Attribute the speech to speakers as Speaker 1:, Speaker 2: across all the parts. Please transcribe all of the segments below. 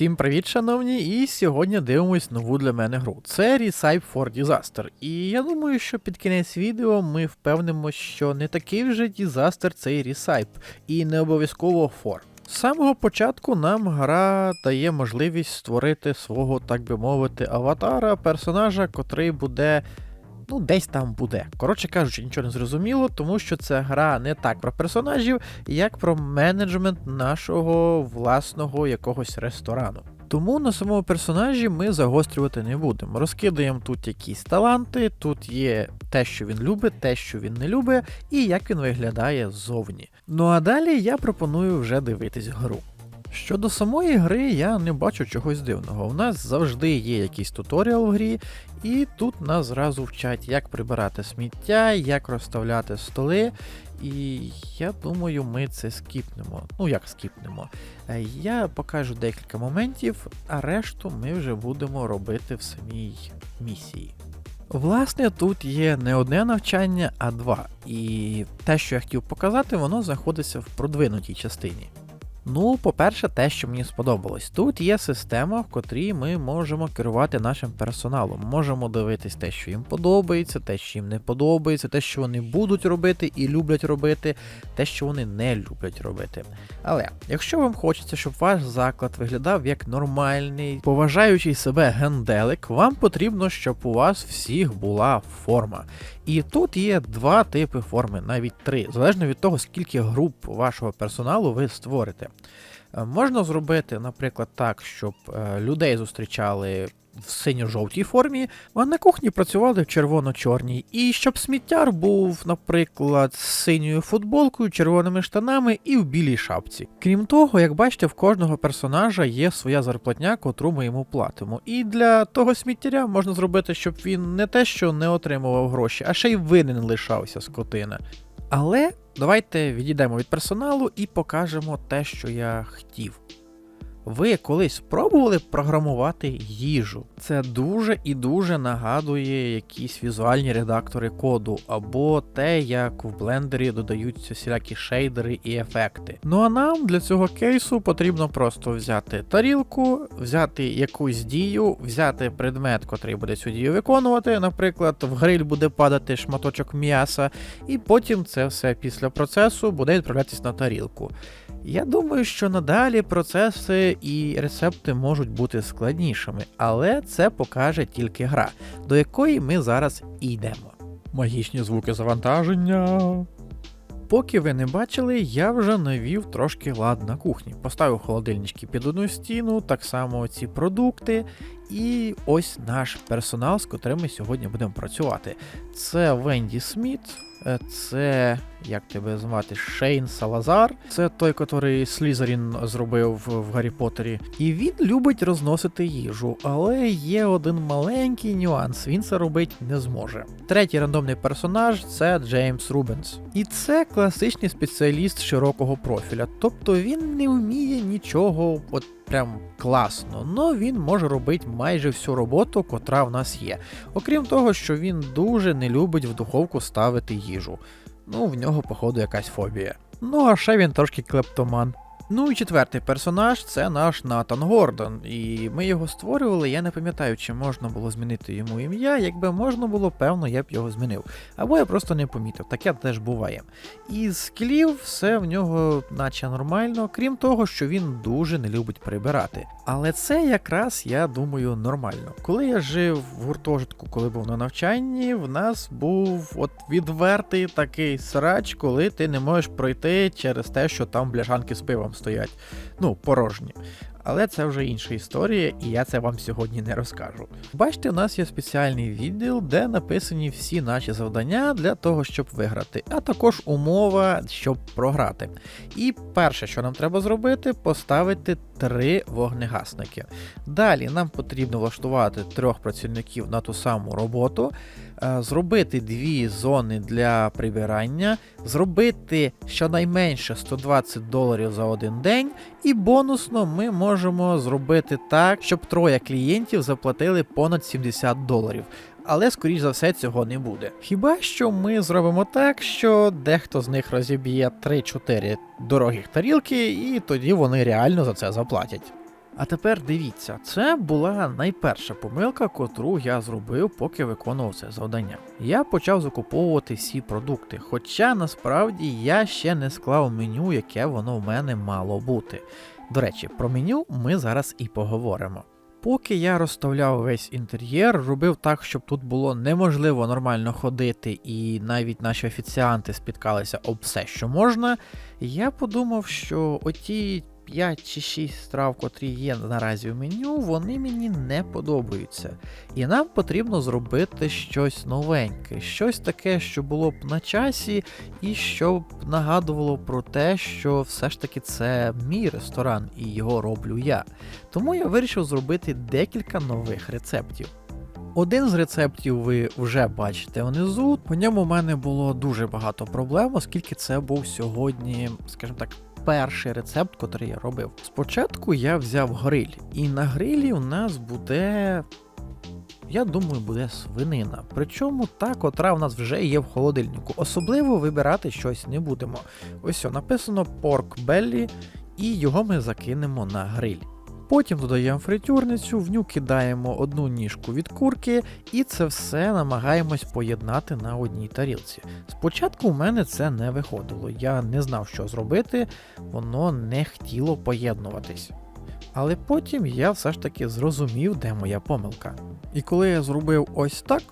Speaker 1: Всім привіт, шановні! І сьогодні дивимось нову для мене гру. Це Recipe for Disaster. І я думаю, що під кінець відео ми впевнимо, що не такий вже дізастер цей Recipe, і не обов'язково for. З самого початку нам гра дає можливість створити свого, так би мовити, аватара, персонажа, котрий буде. Ну, десь там буде. Коротше кажучи, нічого не зрозуміло, тому що це гра не так про персонажів, як про менеджмент нашого власного якогось ресторану. Тому на самому персонажі ми загострювати не будемо. Розкидаємо тут якісь таланти, тут є те, що він любить, те, що він не любить, і як він виглядає ззовні. Ну а далі я пропоную вже дивитись гру. Щодо самої гри, я не бачу чогось дивного. У нас завжди є якийсь туторіал в грі, і тут нас зразу вчать, як прибирати сміття, як розставляти столи. І я думаю, ми це скіпнемо. Ну як скіпнемо? Е, Я покажу декілька моментів, а решту ми вже будемо робити в самій місії. Власне, тут є не одне навчання, а два. І те, що я хотів показати, воно знаходиться в продвинутій частині. Ну, по-перше, те, що мені сподобалось. Тут є система, в котрій ми можемо керувати нашим персоналом. Можемо дивитись те, що їм подобається, те, що їм не подобається, те, що вони будуть робити і люблять робити, те, що вони не люблять робити. Але якщо вам хочеться, щоб ваш заклад виглядав як нормальний, поважаючий себе генделик, вам потрібно, щоб у вас всіх була форма. І тут є два типи форми, навіть три, залежно від того, скільки груп вашого персоналу ви створите. Е, Можна зробити, наприклад, так, щоб е, людей зустрічали в синьо-жовтій формі, а на кухні працювали в червоно-чорній. І щоб сміттяр був, наприклад, з синьою футболкою, червоними штанами і в білій шапці. Крім того, як бачите, в кожного персонажа є своя зарплатня, котру ми йому платимо. І для того сміттяря можна зробити, щоб він не те, що не отримував гроші, а ще й винен лишався скотина. Але давайте відійдемо від персоналу і покажемо те, що я хотів. Ви колись спробували програмувати їжу? Це дуже і дуже нагадує якісь візуальні редактори коду, або те, як в блендері додаються всілякі шейдери і ефекти. Ну а нам для цього кейсу потрібно просто взяти тарілку, взяти якусь дію, взяти предмет, котрий буде цю дію виконувати. Наприклад, в гриль буде падати шматочок м'яса, і потім це все після процесу буде відправлятись на тарілку. Я думаю, що надалі процеси і рецепти можуть бути складнішими, але це покаже тільки гра, до якої ми зараз і йдемо. Магічні звуки завантаження. Поки ви не бачили, я вже навів трошки лад на кухні. Поставив холодильнички під одну стіну, так само ці продукти. І ось наш персонал, з котрим ми сьогодні будемо працювати. Це Венді Сміт, е, це як тебе звати Шейн Салазар. Це той, котрий Слізерін зробив в- Гаррі Поттері. І він любить розносити їжу, але є один маленький нюанс: він це робити не зможе. Третій рандомний персонаж це Джеймс Рубенс. І це класичний спеціаліст широкого профіля. Тобто він не вміє нічого от прям класно, але він може робити майже всю роботу, котра в нас є. Окрім того, що він дуже не любить в духовку ставити їжу. Ну, в нього, походу, якась фобія. Ну, а ще він трошки клептоман. Ну і четвертий персонаж це наш Натан Гордон. І ми його створювали. Я не пам'ятаю, чи можна було змінити йому ім'я. Якби можна було, певно, я б його змінив. Або я просто не помітив, таке теж буває. І з скілів все в нього наче нормально, крім того, що він дуже не любить прибирати. Але це якраз, я думаю, нормально. Коли я жив в гуртожитку, коли був на навчанні, в нас був от відвертий такий срач, коли ти не можеш пройти через те, що там бляшанки з пивом стоять. Ну, порожні. Але це вже інша історія, і я це вам сьогодні не розкажу. Бачите, у нас є спеціальний відділ, де написані всі наші завдання для того, щоб виграти, а також умова, щоб програти. І перше, що нам треба зробити, поставити три вогнегасники. Далі нам потрібно влаштувати трьох працівників на ту саму роботу, е, зробити дві зони для прибирання, зробити щонайменше 120 доларів за один день, і бонусно ми можемо зробити так, щоб троє клієнтів заплатили понад 70 доларів. Але, скоріш за все, цього не буде. Хіба що ми зробимо так, що дехто з них розіб'є 3-4 дорогих тарілки, і тоді вони реально за це заплатять. А тепер дивіться, це була найперша помилка, котру я зробив, поки виконував це завдання. Я почав закуповувати всі продукти, хоча насправді я ще не склав меню, яке воно в мене мало бути. До речі, про меню ми зараз і поговоримо. Поки я розставляв весь інтер'єр, робив так, щоб тут було неможливо нормально ходити, і навіть наші офіціанти спіткалися об все, що можна, я подумав, що оті 5 чи 6 страв, котрі є наразі в меню, вони мені не подобаються. І нам потрібно зробити щось новеньке, щось таке, що було б на часі, і що б нагадувало про те, що все ж таки це мій ресторан і його роблю я. Тому я вирішив зробити декілька нових рецептів. Один з рецептів ви вже бачите внизу. По ньому в мене було дуже багато проблем, оскільки це був сьогодні, скажімо так, перший рецепт, котрий я робив. Спочатку я взяв гриль, і на грилі у нас буде. Я думаю, буде свинина. Причому та, котра в нас вже є в холодильнику. Особливо вибирати щось не будемо. Ось о, написано Pork Belly, і його ми закинемо на гриль. Потім додаємо фритюрницю, в ню кидаємо одну ніжку від курки, і це все намагаємось поєднати на одній тарілці. Спочатку у мене це не виходило, я не знав, що зробити, воно не хотіло поєднуватись. Але потім я все ж таки зрозумів, де моя помилка. І коли я зробив ось так,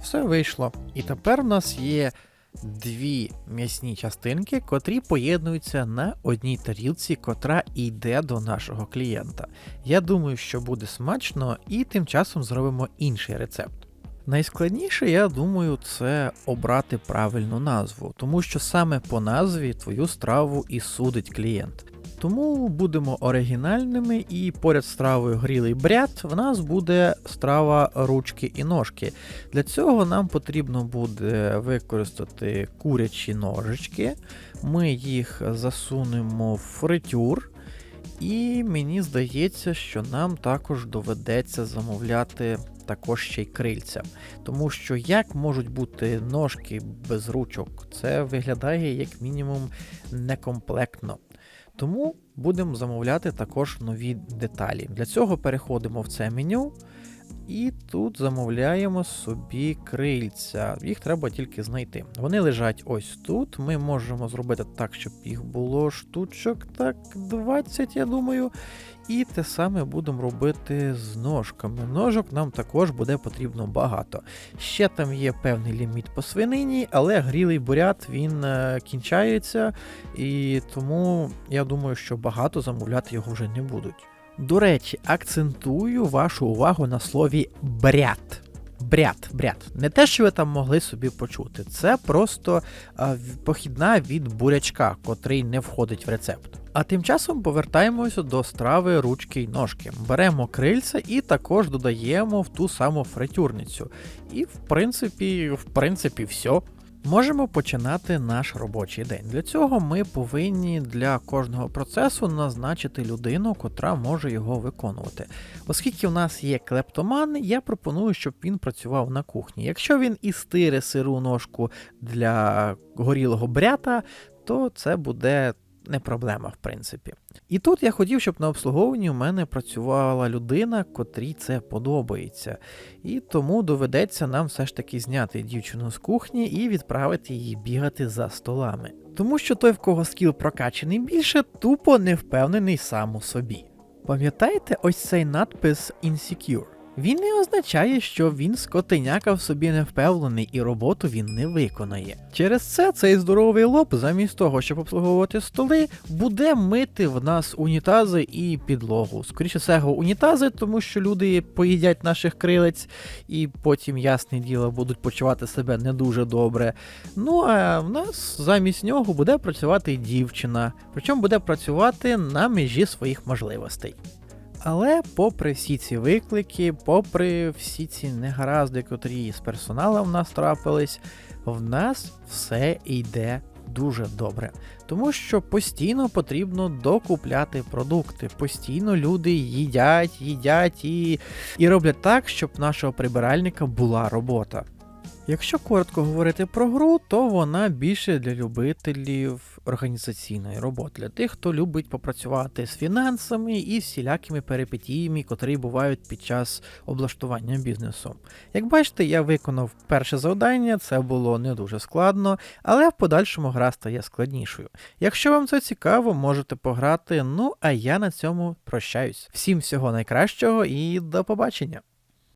Speaker 1: все вийшло. І тепер у нас є дві м'ясні частинки, котрі поєднуються на одній тарілці, котра йде до нашого клієнта. Я думаю, що буде смачно, і тим часом зробимо інший рецепт. Найскладніше, я думаю, це обрати правильну назву, тому що саме по назві твою страву і судить клієнт. Тому будемо оригінальними, і поряд з стравою грілий бряд в нас буде страва ручки і ножки. Для цього нам потрібно буде використати курячі ножички. Ми їх засунемо в фритюр. І мені здається, що нам також доведеться замовляти також ще й крильця. Тому що як можуть бути ножки без ручок, це виглядає як мінімум некомплектно. Тому будемо замовляти також нові деталі. Для цього переходимо в це меню. І тут замовляємо собі крильця. Їх треба тільки знайти. Вони лежать ось тут. Ми можемо зробити так, щоб їх було штучок, так, 20, я думаю. І те саме будемо робити з ножками. Ножок нам також буде потрібно багато. Ще там є певний ліміт по свинині, але грілий бурят він е, кінчається, і тому я думаю, що багато замовляти його вже не будуть. До речі, акцентую вашу увагу на слові бряд. Бряд, бряд. Не те, що ви там могли собі почути. Це просто а, похідна від бурячка, котрий не входить в рецепт. А тим часом повертаємося до страви ручки й ножки. Беремо крильця і також додаємо в ту саму фритюрницю. І в принципі, в принципі, все. Можемо починати наш робочий день. Для цього ми повинні для кожного процесу назначити людину, котра може його виконувати. Оскільки в нас є клептоман, я пропоную, щоб він працював на кухні. Якщо він і стире сиру ножку для горілого брята, то це буде не проблема, в принципі. І тут я хотів, щоб на обслуговуванні у мене працювала людина, котрій це подобається. І тому доведеться нам все ж таки зняти дівчину з кухні і відправити її бігати за столами. Тому що той, в кого скіл прокачаний більше, тупо не впевнений сам у собі. Пам'ятаєте ось цей надпис Insecure? Він не означає, що він скотиняка в собі не впевнений і роботу він не виконає. Через це цей здоровий лоб, замість того, щоб обслуговувати столи, буде мити в нас унітази і підлогу. Скоріше всього, унітази, тому що люди поїдять наших крилець і потім, ясне діло, будуть почувати себе не дуже добре. Ну а в нас замість нього буде працювати дівчина, причому буде працювати на межі своїх можливостей. Але попри всі ці виклики, попри всі ці негаразди, котрі з персоналом в нас трапились, в нас все йде дуже добре. Тому що постійно потрібно докупляти продукти. Постійно люди їдять, їдять і, і роблять так, щоб нашого прибиральника була робота. Якщо коротко говорити про гру, то вона більше для любителів організаційної роботи, для тих, хто любить попрацювати з фінансами і всілякими перипетіями, котрі бувають під час облаштування бізнесу. Як бачите, я виконав перше завдання, це було не дуже складно, але в подальшому гра стає складнішою. Якщо вам це цікаво, можете пограти. Ну а я на цьому прощаюсь. Всім всього найкращого і до побачення!